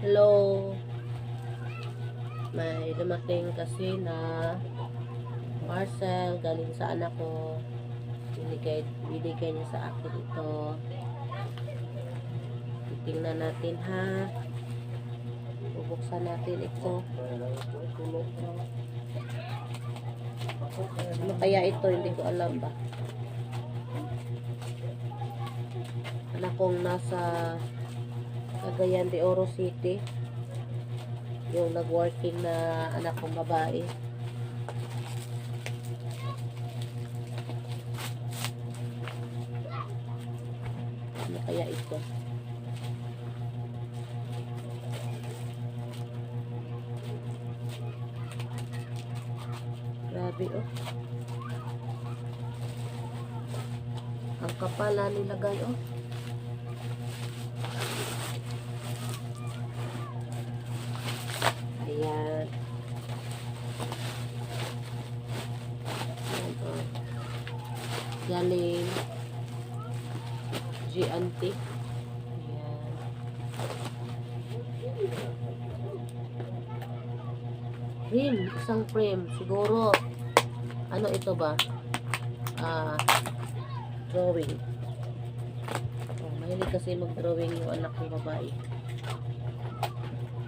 Hello. May dumating kasi na parcel galing sa anak ko. Binigay, binigay niya sa akin ito. Titingnan natin ha. Bubuksan natin ito. Ano kaya ito? Hindi ko alam ba. Anak kong nasa Cagayan de Oro City. Yung nag-working na anak kong babae. Ano kaya ito? Grabe oh. Ang kapal na nilagay oh. Ayan. Ayan oh. Galing. G Antique. Ayan. Frame. Isang frame. Siguro. Ano ito ba? Ah, drawing. Oh, mahilig kasi mag-drawing yung anak ng babae.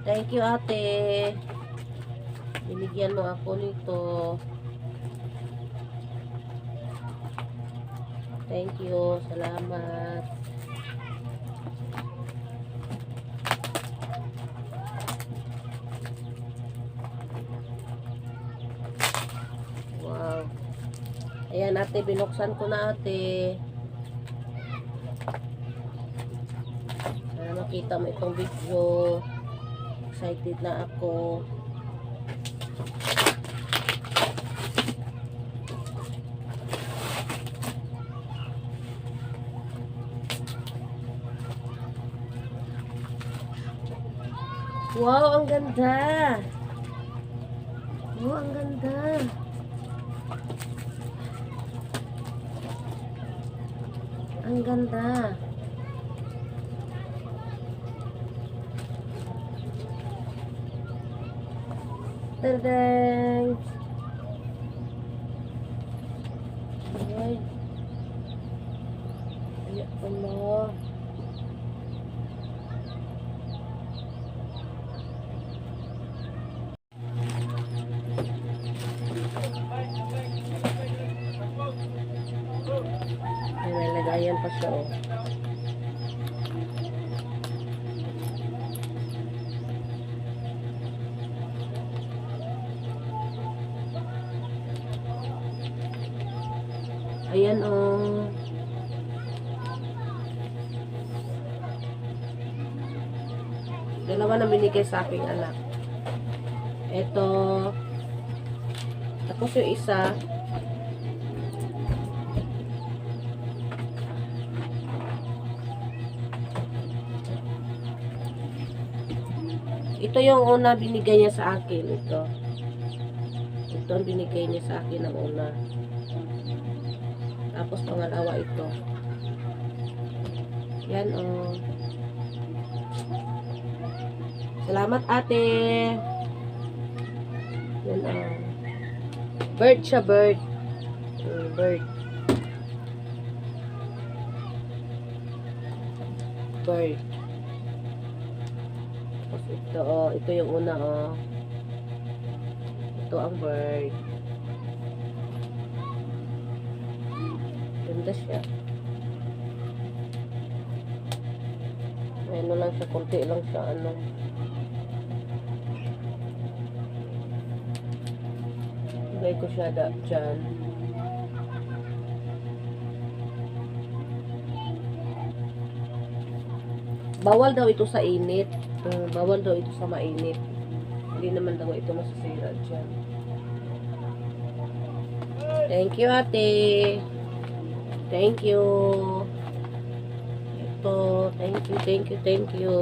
Thank you, ate. Binigyan mo ako nito. Thank you. Salamat. Wow. Ayan, ate. Binuksan ko na, ate. Sana makita mo itong video. Excited na ako. Wow, ang ganda. Wow, ang ganda. Ang ganda. Tadang! Ay. Ayak ko mo. Ay, lagayan pa siya, oh. Ayan, oh. Dalawa na binigay sa aking anak. Ito. Tapos yung isa. Ito yung una binigay niya sa akin. Ito. Ito ang binigay niya sa akin ng una. Tapos pangalawa ito. Yan oh. Salamat ate. Yan oh. Bird siya, bird. Mm, bird. Bird. Tapos ito oh. Ito yung una oh. Ito ang bird. Ganda siya. Ano lang siya, konti lang siya, ano. Lagay ko siya da, dyan. Bawal daw ito sa init. Uh, bawal daw ito sa mainit. Hindi naman daw ito masasira dyan. Thank you, ate. Thank you. Ito, thank you, thank you, thank you.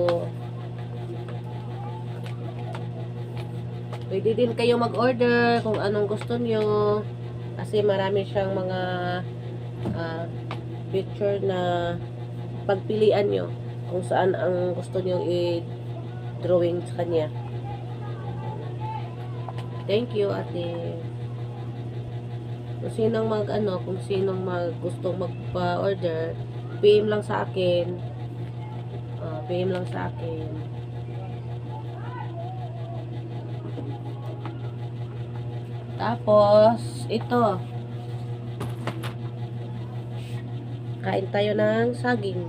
Pwede din kayo mag-order kung anong gusto nyo. Kasi marami siyang mga ah, picture na pagpilian nyo kung saan ang gusto nyo i drawing sa kanya. Thank you, ate. Kung sinong mag, ano, kung sinong mag, gustong magpa-order, PM lang sa akin. Ah, PM lang sa akin. Tapos, ito. Kain tayo ng saging.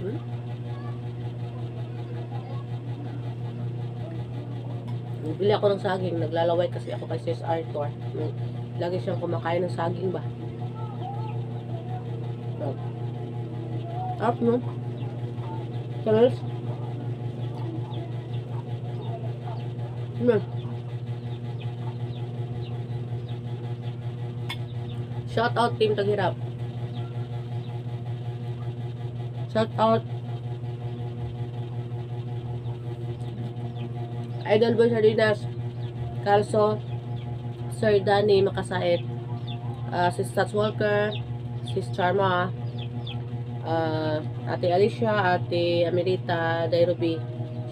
Hmm? Bili ako ng saging. Naglalaway kasi ako kay Sis Arthur. Lagi siyang kumakain ng saging ba? Up, no? Charles? Hmm. Shout out Team Taghirap. Shout out Idol Boy Sardinas. Calso. Sir Danny Makasait. Uh, si Stats Walker. Si Charma. Uh, Ate Alicia. Ate Amerita. Dairobi.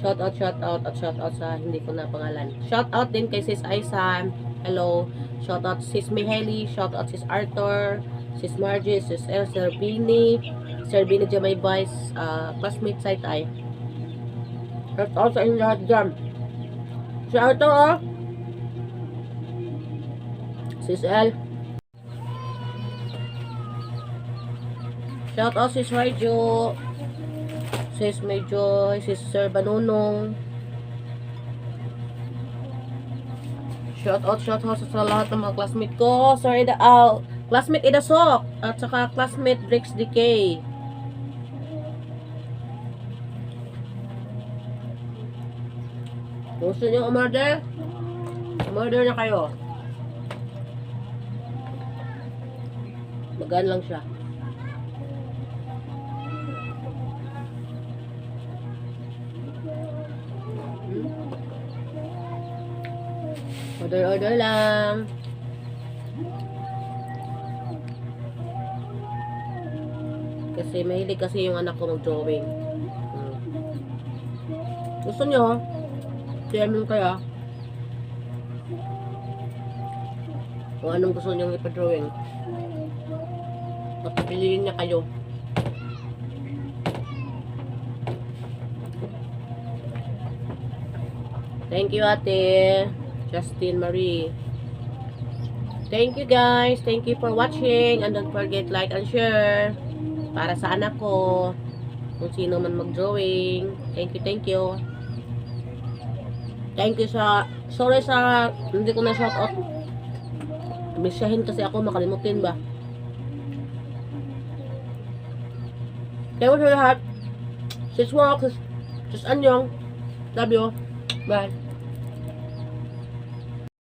Shout out, shout out, at shout out sa hindi ko na pangalan. Shout out din kay Sis Aisan. Hello. Shout out Sis Miheli. Shout out Sis Arthur. Sis Margie. Sis El. Sir Bini. Sir Bini Jamay Vice. Uh, classmate site ay. Shout out sa inyo lahat dyan. Si Arthur oh. Sis El. Shout out Sis Raijo. Sis Medjoy. Sis Sir Banunong. Shout out, shout out sa lahat ng mga classmate ko. Sir Ida, ah, classmate Ida Sok. At saka classmate Bricks Decay. Gusto niyo umorder? Umorder na kayo. Magaan lang siya. Order, order lang. Kasi mahilig kasi yung anak ko mag-drawing. Hmm. Gusto nyo? Lang kaya. Kung anong gusto nyo ipa-drawing. Papapiliin niya kayo. Thank you, ate. Justin Marie. Thank you, guys. Thank you for watching. And don't forget like and share. Para sa anak ko. Kung sino man mag-drawing. Thank you, thank you. Thank you sa... Sorry sa... Hindi ko na shout out. Misyahin kasi ako. Makalimutin ba? Thank you sa lahat. Sis Walk. Sis, sis Anyong. Love you. Bye.